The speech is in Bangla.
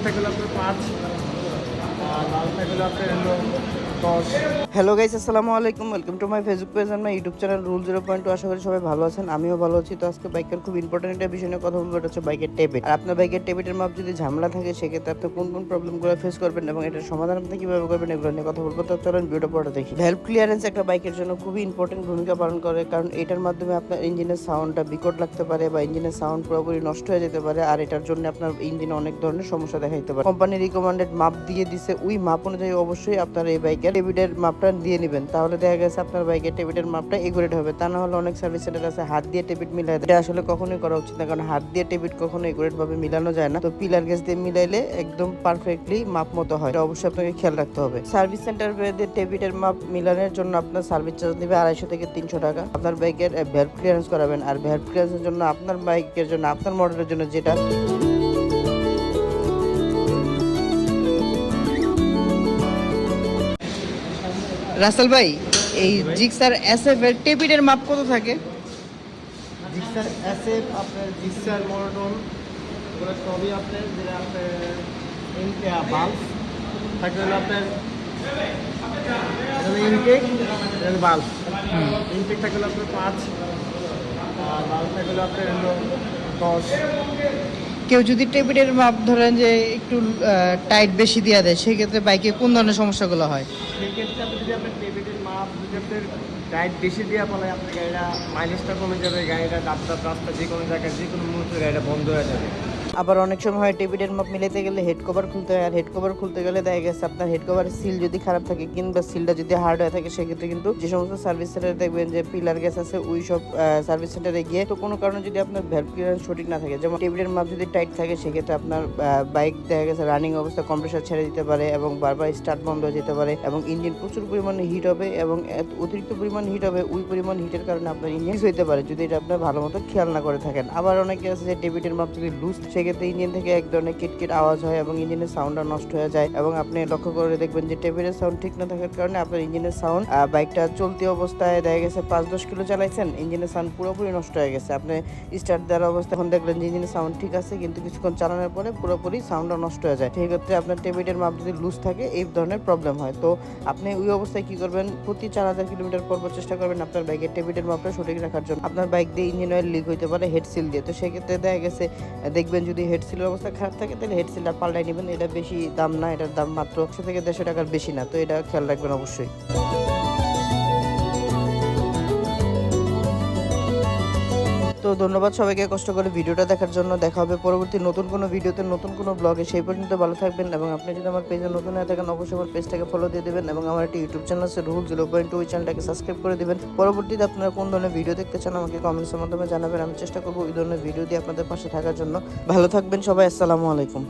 ইনটেকটা গেলো আপনার পাঁচ আর লালটা গেলো আপনার হলো হ্যালো গাইস, আসসালামু আলাইকুম। Welcome to my Facebook page my YouTube channel rule zero point two আশা করি সবাই ভালো আছেন, আমিও ভালো আছি। তো আজকে বাইকের খুব ইম্পর্টেন্ট একটা বিষয় নিয়ে কথা বলব, এটা হচ্ছে বাইকের টেবিট আর আপনার বাইকের টেবিটের মাপ যদি ঝামেলা থাকে, সেক্ষেত্রে আপনি কোন কোন প্রবলেমগুলো ফেস করবেন এবং এটার সমাধান আপনি কীভাবে করবেন, এগুলো নিয়ে কথা বলব। তো চলেন ভিডিওটা পরে দেখি। ভ্যালভ ক্লিয়ারেন্স একটা বাইকের জন্য খুবই ইম্পর্টেন্ট ভূমিকা পালন করে, কারণ এটার মাধ্যমে আপনার ইঞ্জিনের সাউন্ডটা বিকট লাগতে পারে বা ইঞ্জিনের সাউন্ড পুরোপুরি নষ্ট হয়ে যেতে পারে, আর এটার জন্য আপনার ইঞ্জিনে অনেক ধরনের সমস্যা দেখা দিতে পারে। কোম্পানি রিকমেন্ডেড মাপ দিয়ে দিছে। ওই মাপ অনুযায়ী অবশ্যই আপনার এই বাইকের টেবিটের মাপটা দিয়ে নেবেন। তাহলে দেখা গেছে আপনার বাইকের টেবিটের মাপটা একুরেট হবে। তা না হলে অনেক সার্ভিস সেন্টার আছে হাত দিয়ে টেবিট মিলাই। এটা আসলে কখনোই করা উচিত না, কারণ হাত দিয়ে টেবিট কখনো একুরেট ভাবে মিলানো যায় না। তো পিলার গ্যাস দিয়ে মিলাইলে একদম পারফেক্টলি মাপ মতো হয়। এটা অবশ্যই আপনাকে খেয়াল রাখতে হবে। সার্ভিস সেন্টার টেবিটের মাপ মিলানোর জন্য আপনার সার্ভিস চার্জ নেবে আড়াইশো থেকে তিনশো টাকা। আপনার বাইকের ভ্যালভ ক্লিয়ারেন্স করাবেন। আর ভ্যালভ ক্লিয়ারেন্সের জন্য আপনার বাইকের জন্য, আপনার মডেলের জন্য যেটা রাসেল ভাই এই জিক্সার এসএফ এর টেবিটের মাপ কত থাকে? জিক্সার অ্যাসেপ আপনার জিক্সার মনোটন এগুলো সবই আপনার যেটা আপনার বাল্ব থাকে হলো আপনার ইনটেক বাল্ব ইনটেক থাকে হলো আপনার পাঁচ আর বাল্ব থাকে হলো আপনার হলো দশ। কেউ যদি টেবিটের মাপ ধরেন যে একটু টাইট বেশি দেওয়া দেয়, সেক্ষেত্রে বাইকে কোন ধরনের সমস্যাগুলো হয়? সেক্ষেত্রে যদি আপনার টেবিলের মাপ যদি আপনার ডায়েট বেশি দেওয়া ফলে আপনার গাড়িটা মাইলেজটা কমে যাবে, গাড়িটা ডাব রাস্তা যে কোনো জায়গায়, যে কোনো মুহূর্তে গাড়িটা বন্ধ হয়ে যাবে। আবার অনেক সময় হয় টেবিলের মাপ মিলাতে গেলে হেড কভার খুলতে হয়, আর হেড কভার খুলতে গেলে দেখা গেছে আপনার হেড কভারের সিল যদি খারাপ থাকে, কিংবা সিলটা যদি হার্ড হয়ে থাকে, সেক্ষেত্রে কিন্তু যে সমস্ত সার্ভিস সেন্টারে দেখবেন যে পিলার গ্যাস আছে, ওই সব সার্ভিস সেন্টারে গিয়ে তো কোনো কারণে যদি আপনার ভ্যালভ ক্লিয়ারেন্স সঠিক না থাকে, যেমন টেবিলের মাপ যদি টাইট থাকে, সেক্ষেত্রে আপনার বাইক দেখা গেছে রানিং অবস্থা কম্প্রেসার ছেড়ে দিতে পারে এবং বারবার স্টার্ট বন্ধ হয়ে যেতে পারে এবং ইঞ্জিন প্রচুর পরিমাণে হিট হবে এবং অতিরিক্ত পরিমাণ হিট হবে, ওই পরিমাণ হিটের কারণে আপনার ইঞ্জিন হইতে পারে, যদি এটা আপনার ভালো মতো খেয়াল না করে থাকেন। আবার অনেকে আছে যে ডেবিটের মাপ যদি লুজ সেক্ষেত্রে ইঞ্জিন থেকে এক ধরনের কিটকিট আওয়াজ হয় এবং ইঞ্জিনের সাউন্ডটা নষ্ট হয়ে যায় এবং আপনি লক্ষ্য করে দেখবেন যে টেবিলের সাউন্ড ঠিক না থাকার কারণে আপনার ইঞ্জিনের সাউন্ড বাইকটা চলতি অবস্থায় দেখা গেছে পাঁচ দশ কিলো চালাইছেন, ইঞ্জিনের সাউন্ড পুরোপুরি নষ্ট হয়ে গেছে। আপনি স্টার্ট দেওয়ার অবস্থা, এখন দেখলেন যে ইঞ্জিনের সাউন্ড ঠিক আছে, কিন্তু কিছুক্ষণ চালানোর পরে পুরোপুরি সাউন্ডটা নষ্ট হয়ে যায়। সেক্ষেত্রে আপনার টেবিলের মাপ যদি লুজ থাকে, এই ধরনের প্রবলেম হয়। তো আপনি ওই অবস্থায় কি করবেন, প্রতি চার হাজার কিলোমিটার পর পর চেষ্টা করবেন আপনার বাইকের টেবিলের মাপটা সঠিক রাখার জন্য। আপনার বাইক দিয়ে ইঞ্জিন অয়েল লিক হইতে পারে হেড সিল দিয়ে। তো সেক্ষেত্রে দেখা গেছে, দেখবেন যদি হেড সিলের অবস্থা খারাপ থাকে, তাহলে হেড সিলটা পাল্টাই নেবেন। এটা বেশি দাম না, এটার দাম মাত্র একশো থেকে দেড়শো টাকার বেশি না। তো এটা খেয়াল রাখবেন অবশ্যই। ধন্যবাদ সবাইকে কষ্ট করে ভিডিওটা দেখার জন্য। দেখা হবে পরবর্তী নতুন কোনো ভিডিওতে, নতুন কোনো ব্লগে সেই পর্যন্ত ভালো থাকবেন এবং আপনি যদি আমার পেজে নতুন হয়ে থাকেন, অবশ্যই আমার পেজটাকে ফলো দিয়ে দেবেন এবং আমার একটি ইউটিউব চ্যানেল আছে রুল জিরো পয়েন্ট ওই চ্যানেলটাকে সাবস্ক্রাইব করে দেবেন। পরবর্তীতে আপনারা কোন ধরনের ভিডিও দেখতে চান, আমাকে কমেন্টসের মাধ্যমে জানাবেন। আমি চেষ্টা করব ওই ধরনের ভিডিও দিয়ে আপনাদের পাশে থাকার জন্য। ভালো থাকবেন সবাই, আসসালামু আলাইকুম।